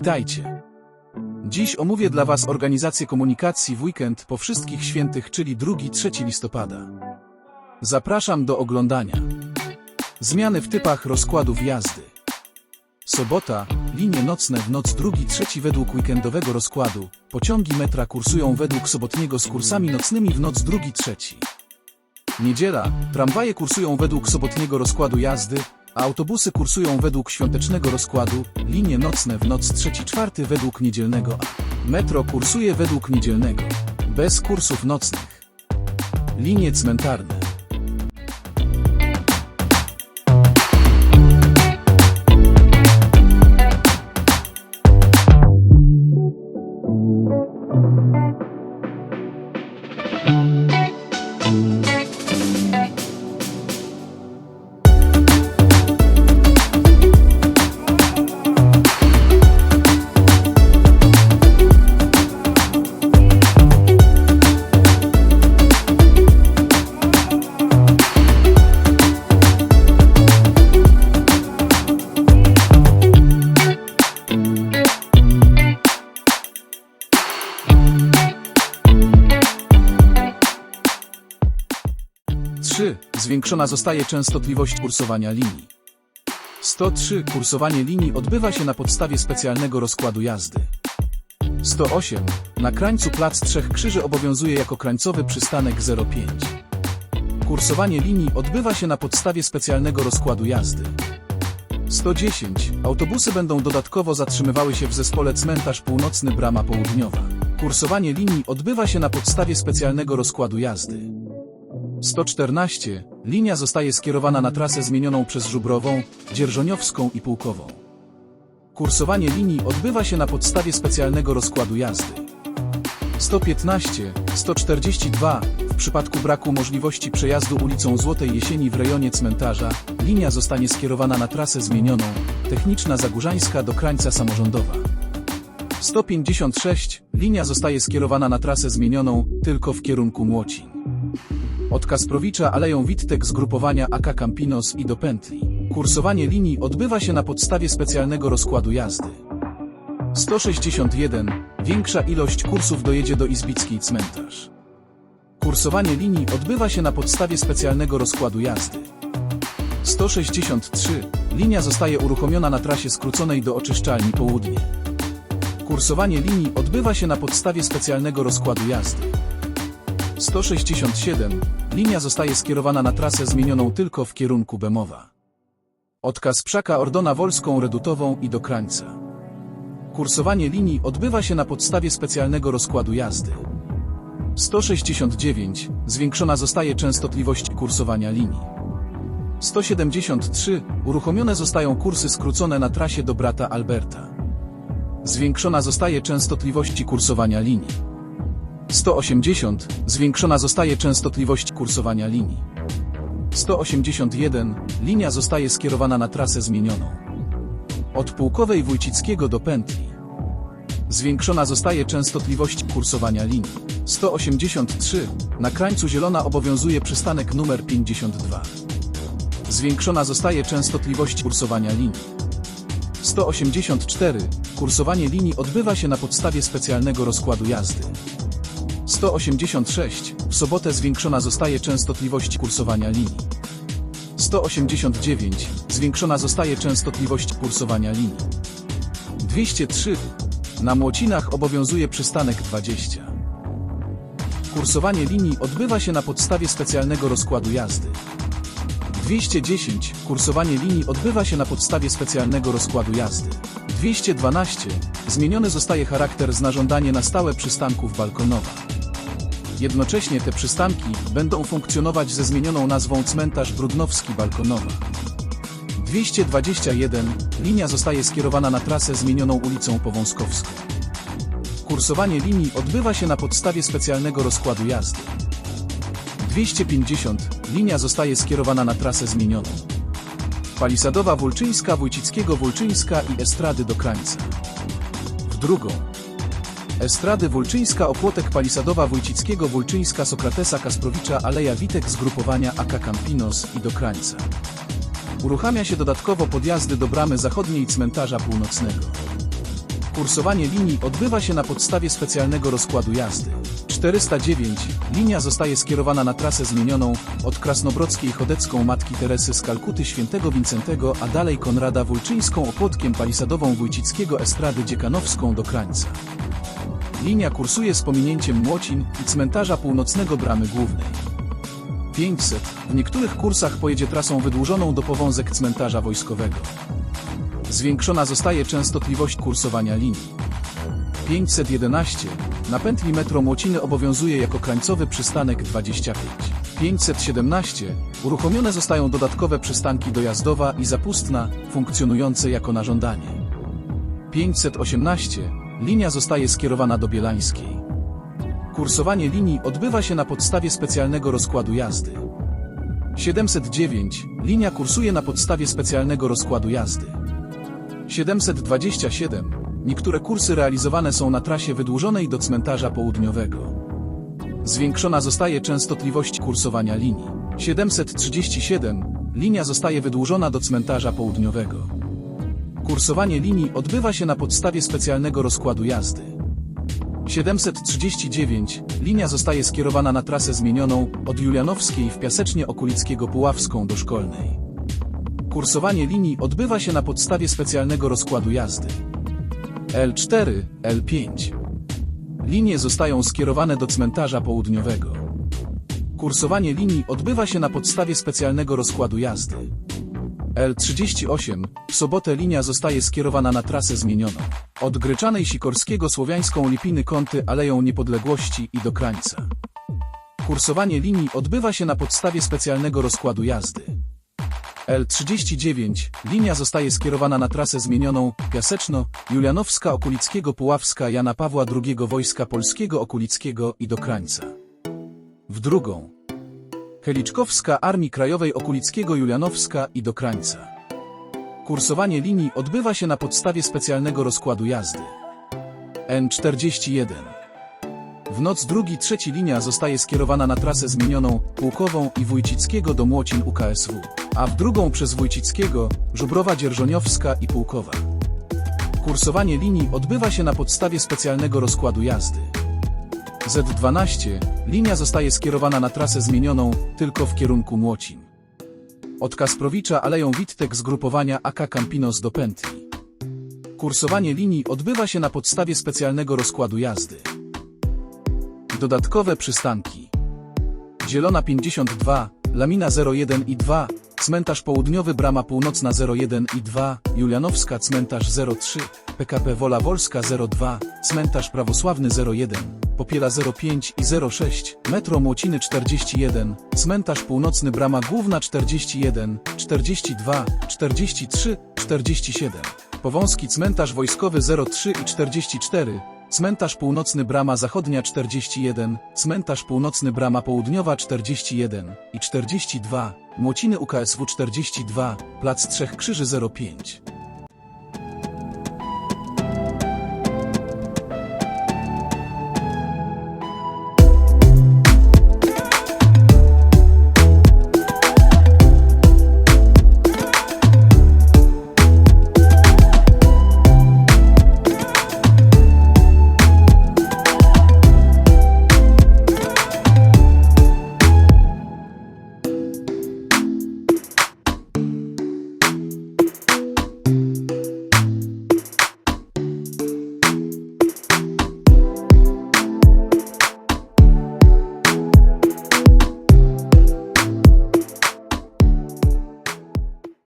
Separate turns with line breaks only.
Witajcie. Dziś omówię dla Was organizację komunikacji w weekend po wszystkich świętych, czyli 2-3 listopada. Zapraszam do oglądania. Zmiany w typach rozkładów jazdy. Sobota, linie nocne w noc 2-3 według weekendowego rozkładu. Pociągi metra kursują według sobotniego z kursami nocnymi w noc 2-3. Niedziela, tramwaje kursują według sobotniego rozkładu jazdy, autobusy kursują według świątecznego rozkładu, linie nocne w noc 3-4 według niedzielnego, a metro kursuje według niedzielnego, bez kursów nocnych. Linie cmentarne. Zwiększona zostaje częstotliwość kursowania linii. 103. Kursowanie linii odbywa się na podstawie specjalnego rozkładu jazdy. 108. Na krańcu Plac Trzech Krzyży obowiązuje jako krańcowy przystanek 05. Kursowanie linii odbywa się na podstawie specjalnego rozkładu jazdy. 110. Autobusy będą dodatkowo zatrzymywały się w zespole Cmentarz Północny Brama Południowa. Kursowanie linii odbywa się na podstawie specjalnego rozkładu jazdy. 114. Linia zostaje skierowana na trasę zmienioną przez Żubrową, Dzierżoniowską i Pułkową. Kursowanie linii odbywa się na podstawie specjalnego rozkładu jazdy. 115. 142. W przypadku braku możliwości przejazdu ulicą Złotej Jesieni w rejonie cmentarza, linia zostanie skierowana na trasę zmienioną, techniczna Zagórzańska do krańca samorządowa. 156. Linia zostaje skierowana na trasę zmienioną, tylko w kierunku Młocin. Od Kasprowicza Aleją Wittek zgrupowania AK Campinos i do pętli. Kursowanie linii odbywa się na podstawie specjalnego rozkładu jazdy. 161. Większa ilość kursów dojedzie do Izbickiej Cmentarz. Kursowanie linii odbywa się na podstawie specjalnego rozkładu jazdy. 163. Linia zostaje uruchomiona na trasie skróconej do oczyszczalni południe. Kursowanie linii odbywa się na podstawie specjalnego rozkładu jazdy. 167. Linia zostaje skierowana na trasę zmienioną tylko w kierunku Bemowa. Od Kasprzaka Ordona Wolską Redutową i do Krańca. Kursowanie linii odbywa się na podstawie specjalnego rozkładu jazdy. 169. Zwiększona zostaje częstotliwość kursowania linii. 173. Uruchomione zostają kursy skrócone na trasie do brata Alberta. Zwiększona zostaje częstotliwość kursowania linii. 180. Zwiększona zostaje częstotliwość kursowania linii. 181. Linia zostaje skierowana na trasę zmienioną. Od Pułkowej Wójcickiego do Pętli. Zwiększona zostaje częstotliwość kursowania linii. 183. Na krańcu Zielona obowiązuje przystanek numer 52. Zwiększona zostaje częstotliwość kursowania linii. 184. Kursowanie linii odbywa się na podstawie specjalnego rozkładu jazdy. 186. W sobotę zwiększona zostaje częstotliwość kursowania linii. 189. Zwiększona zostaje częstotliwość kursowania linii. 203. Na Młocinach obowiązuje przystanek 20. Kursowanie linii odbywa się na podstawie specjalnego rozkładu jazdy. 210. Kursowanie linii odbywa się na podstawie specjalnego rozkładu jazdy. 212. Zmieniony zostaje charakter z na żądanie na stałe przystanków balkonowa. Jednocześnie te przystanki będą funkcjonować ze zmienioną nazwą Cmentarz Brudnowski Balkonowa. 221. Linia zostaje skierowana na trasę zmienioną ulicą Powązkowską. Kursowanie linii odbywa się na podstawie specjalnego rozkładu jazdy. 250. Linia zostaje skierowana na trasę zmienioną. Palisadowa Wólczyńska, Wójcickiego Wólczyńska i Estrady do Krańca. W drugą. Estrady Wólczyńska, Opłotek Palisadowa Wójcickiego Wólczyńska, Sokratesa Kasprowicza, Aleja Witek zgrupowania AK Campinos i do Krańca. Uruchamia się dodatkowo podjazdy do bramy zachodniej cmentarza północnego. Kursowanie linii odbywa się na podstawie specjalnego rozkładu jazdy. 409. Linia zostaje skierowana na trasę zmienioną od Krasnobrodzkiej Chodecką Matki Teresy z Kalkuty Świętego Wincentego, a dalej Konrada Wólczyńską Opłotkiem Palisadową Wójcickiego Estrady Dziekanowską do Krańca. Linia kursuje z pominięciem Młocin i cmentarza północnego Bramy Głównej. 500. W niektórych kursach pojedzie trasą wydłużoną do powązek cmentarza wojskowego. Zwiększona zostaje częstotliwość kursowania linii. 511. Na pętli metro Młociny obowiązuje jako krańcowy przystanek 25. 517. Uruchomione zostają dodatkowe przystanki dojazdowa i zapustna, funkcjonujące jako na żądanie. 518. Linia zostaje skierowana do Bielańskiej. Kursowanie linii odbywa się na podstawie specjalnego rozkładu jazdy. 709. Linia kursuje na podstawie specjalnego rozkładu jazdy. 727. Niektóre kursy realizowane są na trasie wydłużonej do cmentarza południowego. Zwiększona zostaje częstotliwość kursowania linii. 737. Linia zostaje wydłużona do cmentarza południowego. Kursowanie linii odbywa się na podstawie specjalnego rozkładu jazdy. 739. Linia zostaje skierowana na trasę zmienioną od Julianowskiej w Piasecznie Okulickiego Puławską do Szkolnej. Kursowanie linii odbywa się na podstawie specjalnego rozkładu jazdy. L4, L5. Linie zostają skierowane do cmentarza południowego. Kursowanie linii odbywa się na podstawie specjalnego rozkładu jazdy. L38. W sobotę linia zostaje skierowana na trasę zmienioną. Od Gryczanej Sikorskiego Słowiańską Lipiny Kąty Aleją Niepodległości i do Krańca. Kursowanie linii odbywa się na podstawie specjalnego rozkładu jazdy. L39. Linia zostaje skierowana na trasę zmienioną Piaseczno, Julianowska Okulickiego Puławska Jana Pawła II Wojska Polskiego Okulickiego i do Krańca. W drugą. Heliczkowska Armii Krajowej Okulickiego Julianowska i do Krańca. Kursowanie linii odbywa się na podstawie specjalnego rozkładu jazdy. N41. W noc drugi trzeci linia zostaje skierowana na trasę zmienioną Pułkową i Wójcickiego do Młocin UKSW, a w drugą przez Wójcickiego, Żubrowa Dzierżoniowska i Pułkowa. Kursowanie linii odbywa się na podstawie specjalnego rozkładu jazdy. Z12 linia zostaje skierowana na trasę zmienioną tylko w kierunku Młocin. Od Kasprowicza Aleją Wittek zgrupowania AK Campinos do Pętli. Kursowanie linii odbywa się na podstawie specjalnego rozkładu jazdy. Dodatkowe przystanki. Zielona 52, Lamina 01 i 2, Cmentarz Południowy Brama Północna 01 i 2, Julianowska Cmentarz 03, PKP Wola Wolska 02, Cmentarz Prawosławny 01, Popiela 05 i 06, Metro Młociny 41, Cmentarz Północny Brama Główna 41, 42, 43, 47, Powązki Cmentarz Wojskowy 03 i 44, Cmentarz Północny Brama Zachodnia 41, Cmentarz Północny Brama Południowa 41 i 42, Młociny UKSW 42, Plac Trzech Krzyży 05.